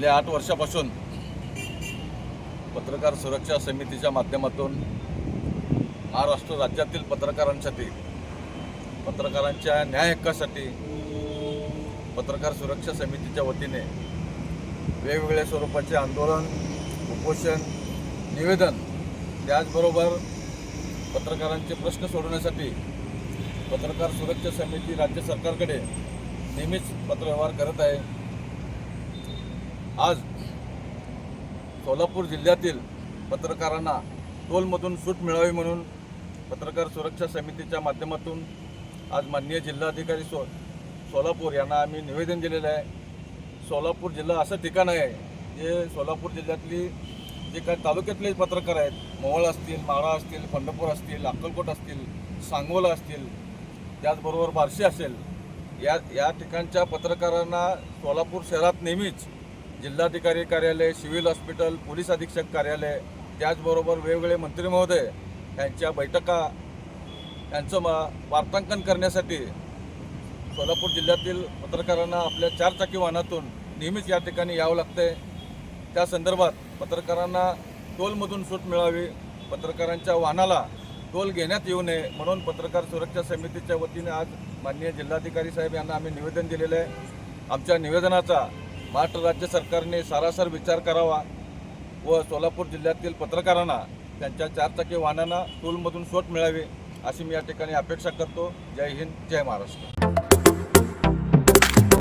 गेल्या आठ वर्षापासून पत्रकार सुरक्षा समितीच्या माध्यमातून महाराष्ट्र राज्यातील पत्रकारांसाठी पत्रकारांच्या न्याय हक्कासाठी पत्रकार सुरक्षा समितीच्या वतीने वेगवेगळ्या स्वरूपाचे आंदोलन उपोषण निवेदन त्याचबरोबर पत्रकारांचे प्रश्न सोडवण्यासाठी पत्रकार सुरक्षा समिती राज्य सरकारकडे नेहमीच पत्रव्यवहार करत आहे. आज सोलापूर जिल्ह्यातील पत्रकारांना टोलमधून सूट मिळावी म्हणून पत्रकार सुरक्षा समितीच्या माध्यमातून आज माननीय जिल्हाधिकारी सो सोलापूर यांना आम्ही निवेदन दिलेलं आहे. सोलापूर जिल्हा असं ठिकाण आहे जे सोलापूर जिल्ह्यातली जे काही तालुक्यातले पत्रकार आहेत मोहोळ असतील माळा असतील पंढरपूर असतील अक्कलकोट असतील सांगोला असतील त्याचबरोबर बार्शी असेल या या ठिकाणच्या पत्रकारांना सोलापूर शहरात नेहमीच जिल्हाधिकारी कार्यालय सिव्हिल हॉस्पिटल पोलीस अधीक्षक कार्यालय त्याचबरोबर वेगवेगळे मंत्री महोदय यांच्या बैठका यांचं मा वार्तांकन करण्यासाठी सोलापूर जिल्ह्यातील पत्रकारांना आपल्या चारचाकी वाहनातून नेहमीच या ठिकाणी यावं लागते त्या संदर्भात पत्रकारांना टोलमधून सूट मिळावी पत्रकारांच्या वाहनाला टोल घेण्यात येऊ नये म्हणून पत्रकार सुरक्षा समितीच्या वतीने आज माननीय जिल्हाधिकारी साहेब यांना आम्ही निवेदन दिलेलं आहे. आमच्या निवेदनाचा महाराष्ट्र राज्य सरकारने सारासार विचार करावा व सोलापूर जिल्ह्यातील पत्रकारांना त्यांच्या चारचाकी वाहनांना टोलमधून सूट मिळावी अशी मी या ठिकाणी अपेक्षा करतो. जय हिंद जय महाराष्ट्र.